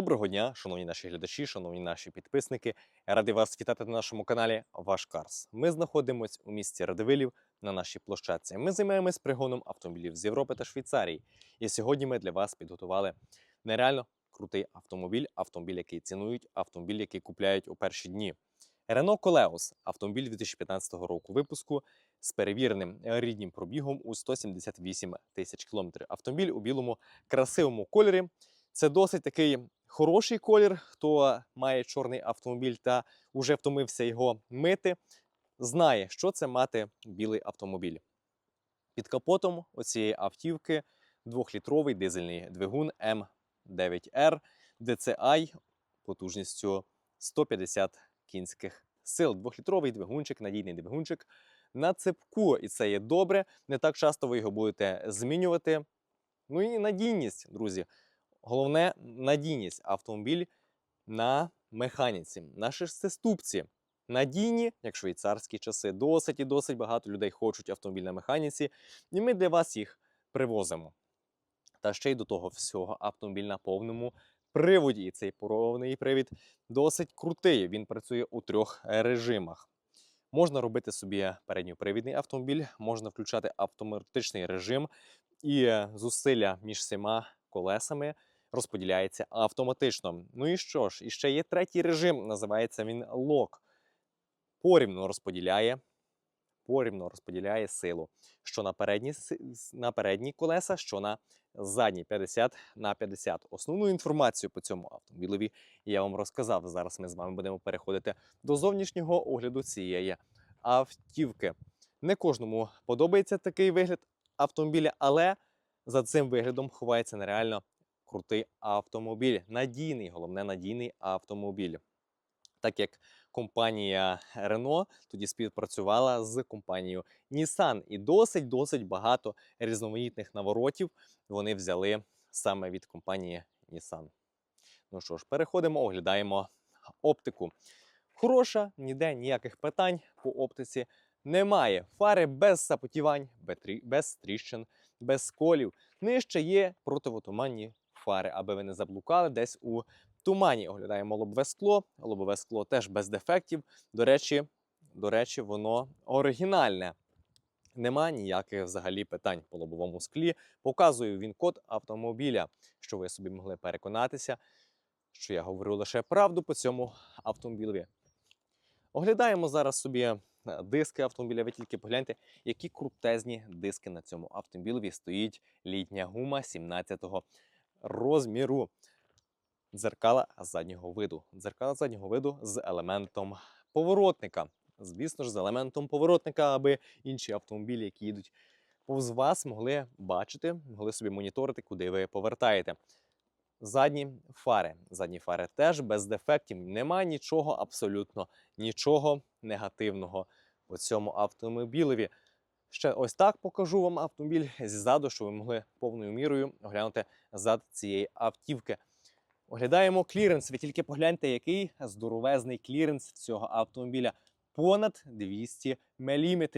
Доброго дня, шановні наші глядачі, шановні наші підписники. Я радий вас вітати на нашому каналі Ваш Карс. Ми знаходимося у місті Радивилів на нашій площадці. Ми займаємось пригоном автомобілів з Європи та Швейцарії. І сьогодні ми для вас підготували нереально крутий автомобіль, автомобіль, який цінують, автомобіль, який купляють у перші дні. Renault Koleos – автомобіль 2015 року випуску з перевіреним ріднім пробігом у 178 тисяч кілометрів. Автомобіль у білому красивому кольорі. Це досить такий хороший колір. Хто має чорний автомобіль та вже втомився його мити, знає, що це мати білий автомобіль. Під капотом оцієї автівки двохлітровий дизельний двигун М9R DCI потужністю 150 кінських сил. Двохлітровий двигунчик, надійний двигунчик на цепку. І це є добре. Не так часто ви його будете змінювати. Ну і надійність, друзі. Головне надійність автомобіль на механіці, на шестиступці. Надійні, як швейцарські часи. Досить і досить багато людей хочуть автомобіль на механіці, і ми для вас їх привозимо. Та ще й до того всього автомобіль на повному приводі. І цей повний привід досить крутий. Він працює у трьох режимах. Можна робити собі передньопривідний автомобіль, можна включати автоматичний режим, і е, зусилля між всіма колесами розподіляється автоматично. Ну і що ж, і ще є третій режим, називається він лок. Порівну розподіляє, порівну розподіляє силу. Що на передні, на передні колеса, що на задні 50 на 50. Основну інформацію по цьому автомобілеві я вам розказав. Зараз ми з вами будемо переходити до зовнішнього огляду цієї автівки. Не кожному подобається такий вигляд автомобіля, але за цим виглядом ховається нереально крутий автомобіль. Надійний, головне, надійний автомобіль. Так як компанія Renault тоді співпрацювала з компанією Nissan, і досить досить багато різноманітних наворотів вони взяли саме від компанії Nissan. Ну що ж, переходимо, оглядаємо оптику. Хороша, ніде ніяких питань по оптиці немає. Фари без запотівань, без тріщин, без сколів. Нижче є противотуманні фари, аби ви не заблукали десь у тумані. Оглядаємо лобове скло. Лобове скло теж без дефектів. До речі, до речі, воно оригінальне. Нема ніяких взагалі питань по лобовому склі. Показую він код автомобіля, що ви собі могли переконатися, що я говорю лише правду по цьому автомобілеві. Оглядаємо зараз собі е, диски автомобіля. Ви тільки погляньте, які крутезні диски на цьому автомобілеві стоїть літня гума 17-го розміру. Дзеркала заднього виду. Дзеркала заднього виду з елементом поворотника. Звісно ж, з елементом поворотника, аби інші автомобілі, які їдуть повз вас, могли бачити, могли собі моніторити, куди ви повертаєте. Задні фари. Задні фари теж без дефектів. Немає нічого, абсолютно нічого негативного у цьому автомобілеві. Ще ось так покажу вам автомобіль ззаду, щоб ви могли повною мірою оглянути зад цієї автівки. Оглядаємо кліренс. Ви тільки погляньте, який здоровезний кліренс цього автомобіля. Понад 200 мм.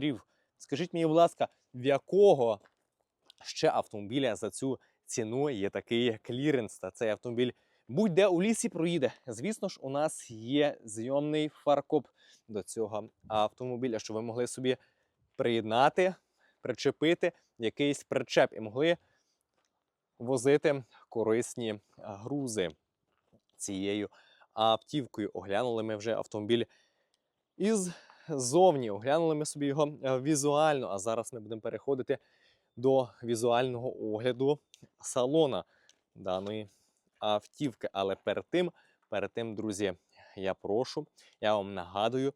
Скажіть мені, будь ласка, в якого ще автомобіля за цю ціну є такий кліренс? Та цей автомобіль будь-де у лісі проїде. Звісно ж, у нас є зйомний фаркоп до цього автомобіля, щоб ви могли собі приєднати, причепити якийсь причеп і могли возити корисні грузи цією автівкою. Оглянули ми вже автомобіль із зовні. Оглянули ми собі його е, візуально. А зараз ми будемо переходити до візуального огляду салона даної автівки. Але перед тим, перед тим, друзі, я прошу, я вам нагадую,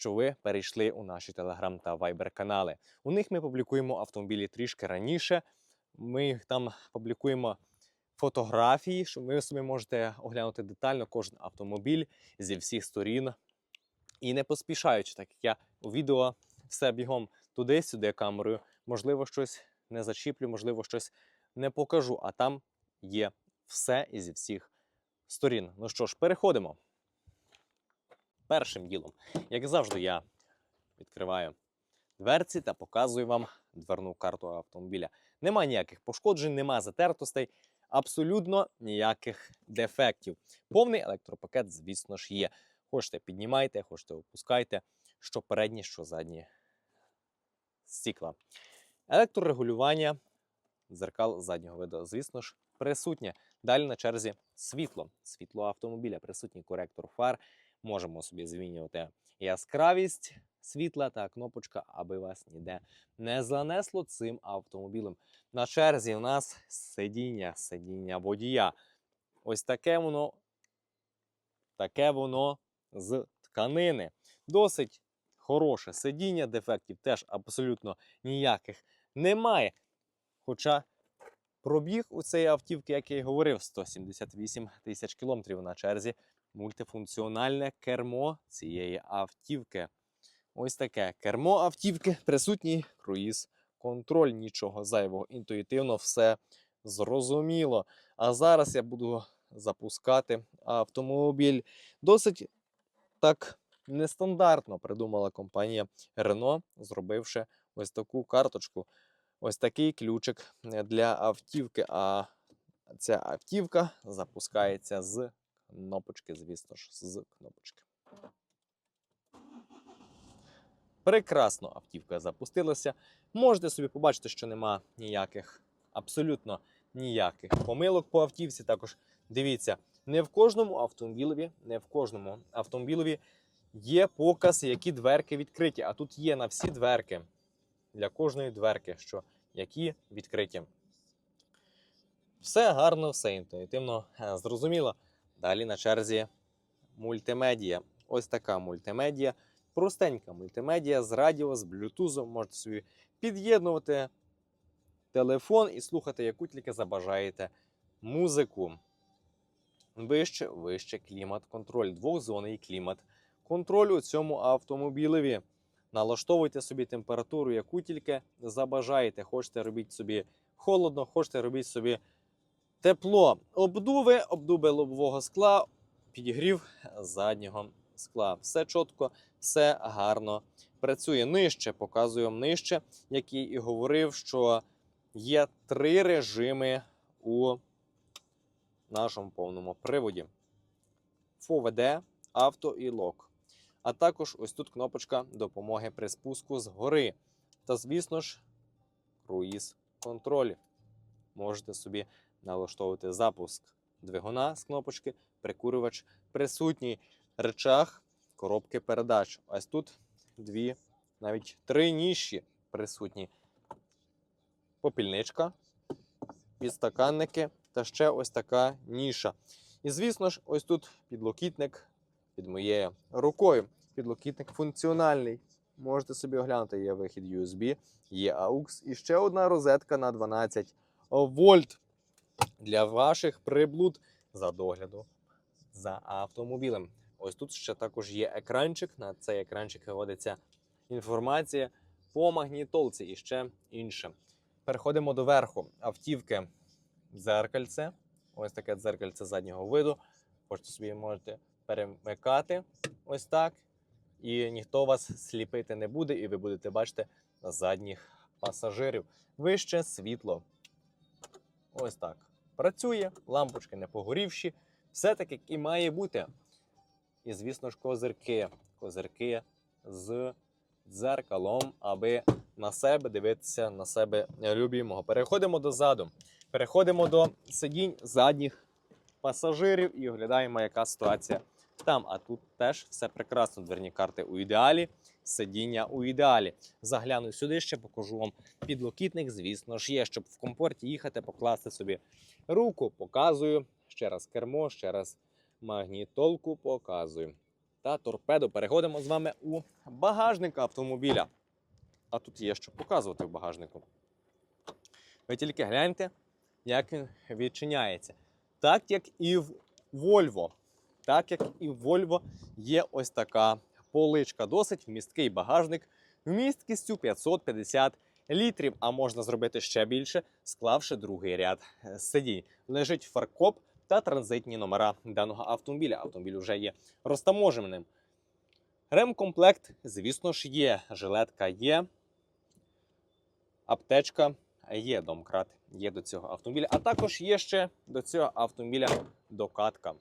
що ви перейшли у наші телеграм та вайбер канали. У них ми публікуємо автомобілі трішки раніше. Ми їх там публікуємо фотографії, що ви собі можете оглянути детально кожен автомобіль зі всіх сторін. І не поспішаючи, так як я у відео все бігом туди-сюди камерою, можливо, щось не зачіплю, можливо, щось не покажу, а там є все і зі всіх сторін. Ну що ж, переходимо. Першим ділом, як завжди, я відкриваю дверці та показую вам дверну карту автомобіля. Нема ніяких пошкоджень, нема затертостей. абсолютно ніяких дефектів. Повний електропакет, звісно ж, є. Хочете піднімайте, хочете опускайте, що передні, що задні стікла. Електрорегулювання дзеркал заднього виду, звісно ж, присутнє. Далі на черзі світло. Світло автомобіля, присутній коректор фар. Можемо собі змінювати яскравість світла та кнопочка, аби вас ніде не занесло цим автомобілем. На черзі у нас сидіння, сидіння водія. Ось таке воно, таке воно з тканини. Досить хороше сидіння, дефектів теж абсолютно ніяких немає. Хоча пробіг у цієї автівки, як я і говорив, 178 тисяч кілометрів на черзі. Мультифункціональне кермо цієї автівки. Ось таке кермо автівки, присутній круїз контроль, нічого зайвого. Інтуїтивно все зрозуміло. А зараз я буду запускати автомобіль. Досить так нестандартно придумала компанія Renault, зробивши ось таку карточку, ось такий ключик для автівки. А ця автівка запускається з кнопочки, звісно ж, з кнопочки. Прекрасно автівка запустилася. Можете собі побачити, що нема ніяких, абсолютно ніяких помилок по автівці. Також дивіться, не в кожному автомобілеві, не в кожному автомобілеві є показ, які дверки відкриті. А тут є на всі дверки для кожної дверки, що які відкриті. Все гарно, все інтуїтивно е, зрозуміло. Далі на черзі мультимедія. Ось така мультимедія. Простенька мультимедія з радіо, з блютузом. Можете собі під'єднувати телефон і слухати, яку тільки забажаєте музику. Вище, вище клімат-контроль. Двохзонний клімат-контроль у цьому автомобілеві. Налаштовуйте собі температуру, яку тільки забажаєте. Хочете робіть собі холодно, хочете робіть собі тепло. Обдуви, обдуви лобового скла, підігрів заднього скла. Все чітко, все гарно працює. Нижче показую вам нижче, як я і говорив, що є три режими у нашому повному приводі: ФОВД, авто і лок. А також ось тут кнопочка допомоги при спуску згори. Та, звісно ж, круїз контроль. Можете собі налаштовувати запуск двигуна з кнопочки, прикурювач присутній речах коробки передач. Ось тут дві, навіть три ніші присутні. Попільничка, підстаканники та ще ось така ніша. І, звісно ж, ось тут підлокітник під моєю рукою. Підлокітник функціональний. Можете собі оглянути, є вихід USB, є AUX і ще одна розетка на 12 вольт для ваших приблуд за догляду за автомобілем. Ось тут ще також є екранчик. На цей екранчик виводиться інформація по магнітолці і ще інше. Переходимо до верху автівки дзеркальце. Ось таке дзеркальце заднього виду. Хочете собі можете перемикати ось так. І ніхто вас сліпити не буде, і ви будете бачити задніх пасажирів. Вище світло. Ось так. Працює, лампочки не погорівші. Все так, як і має бути. І, звісно ж, козирки. Козирки з дзеркалом, аби на себе дивитися на себе любимого. Переходимо до заду. Переходимо до сидінь задніх пасажирів і оглядаємо, яка ситуація там. А тут теж все прекрасно. Дверні карти у ідеалі, сидіння у ідеалі. Загляну сюди ще, покажу вам підлокітник. Звісно ж, є, щоб в комфорті їхати, покласти собі руку. Показую. Ще раз кермо, ще раз магнітолку показую. Та торпеду переходимо з вами у багажник автомобіля. А тут є що показувати в багажнику. Ви тільки гляньте, як він відчиняється. Так як і в Volvo. Так як і в Volvo є ось така поличка. Досить вмісткий багажник вмісткістю 550 літрів, а можна зробити ще більше, склавши другий ряд сидінь. Лежить фаркоп та транзитні номера даного автомобіля. Автомобіль вже є розтаможеним. Ремкомплект, звісно ж, є. Жилетка є. Аптечка є домкрат, є до цього автомобіля, а також є ще до цього автомобіля докатка.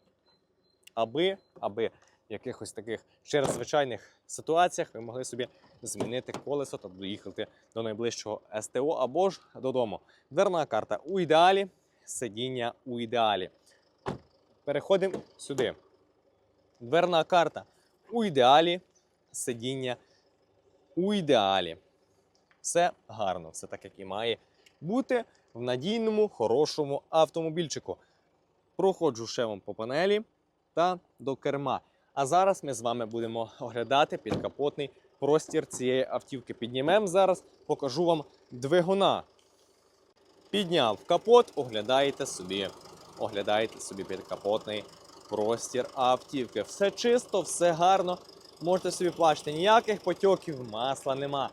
Аби, аби в якихось таких через звичайних ситуаціях ви могли собі змінити колесо та доїхати до найближчого СТО або ж додому. Дверна карта у ідеалі, сидіння у ідеалі. Переходимо сюди. Дверна карта у ідеалі, сидіння у ідеалі. Все гарно, все так, як і має бути в надійному, хорошому автомобільчику. Проходжу ще вам по панелі та до керма. А зараз ми з вами будемо оглядати підкапотний простір цієї автівки. Піднімемо зараз, покажу вам двигуна. Підняв капот, оглядаєте собі, оглядаєте собі підкапотний простір автівки. Все чисто, все гарно. Можете собі бачити, ніяких потьоків масла нема.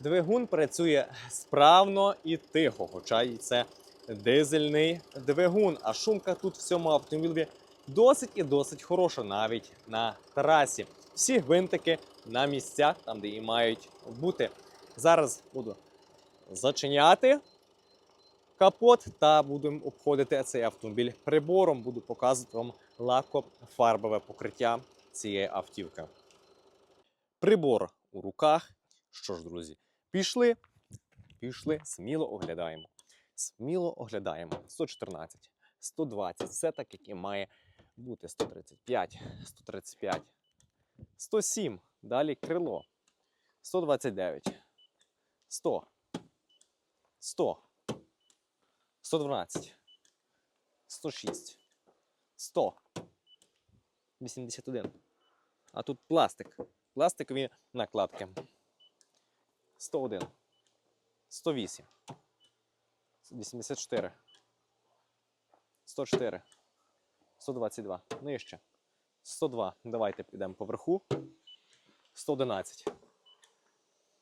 Двигун працює справно і тихо, хоча і це дизельний двигун. А шумка тут в цьому автомобілі досить і досить хороша, навіть на трасі. Всі гвинтики на місцях, там, де і мають бути. Зараз буду зачиняти капот та будемо обходити цей автомобіль прибором. Буду показувати вам лакофарбове покриття цієї автівки. Прибор у руках. Що ж, друзі, пішли, пішли, сміло оглядаємо. Сміло оглядаємо. 114, 120, все так, як і має бути. 135, 135, 107, далі крило. 129, 100, 100, 112, 106, 100, 81. А тут пластик. Пластикові накладки. 101, 108, 84, 104, 122. Нижче. 102. Давайте підемо поверху. 111,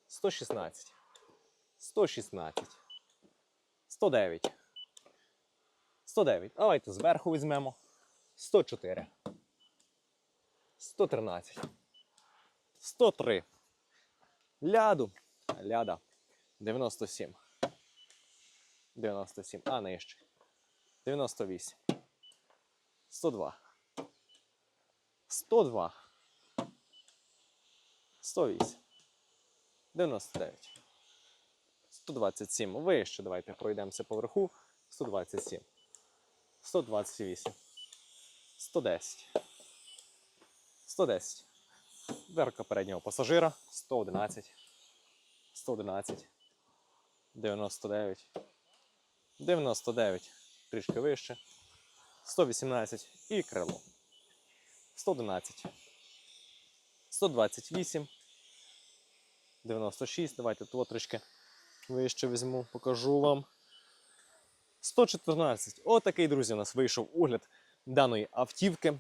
116, 116, 109, 109. Давайте зверху візьмемо. 104, 113, 103. Ляду. Ляда. 97. 97. А нижче. 98. 102. 102. 108. 99. 127. Вище. Давайте пройдемося поверху. 127. 128. 110. 110. Дверка переднього пасажира 111, 111, 99, 99, трішки вище, 118 і крило. 111, 128, 96. Давайте тут трішки вище візьму, покажу вам. 114. Отакий, друзі, у нас вийшов огляд даної автівки.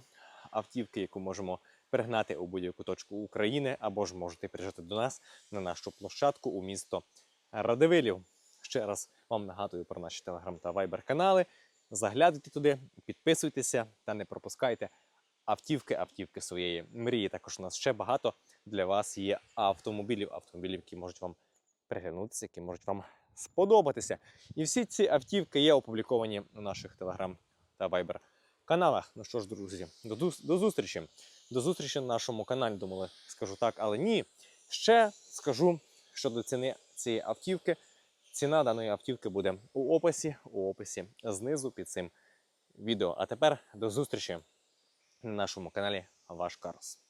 Автівки, яку можемо перегнати у будь-яку точку України, або ж можете приїжджати до нас на нашу площадку у місто Радивилів. Ще раз вам нагадую про наші телеграм та вайбер канали. Заглядуйте туди, підписуйтеся та не пропускайте автівки, автівки своєї мрії. Також у нас ще багато для вас є автомобілів, автомобілів, які можуть вам приглянутися, які можуть вам сподобатися. І всі ці автівки є опубліковані на наших телеграм та вайбер каналах. Ну що ж, друзі, до, до зустрічі. До зустрічі на нашому каналі. Думали, скажу так, але ні. Ще скажу щодо ціни цієї автівки. Ціна даної автівки буде у описі, у описі знизу під цим відео. А тепер до зустрічі на нашому каналі Ваш Карс.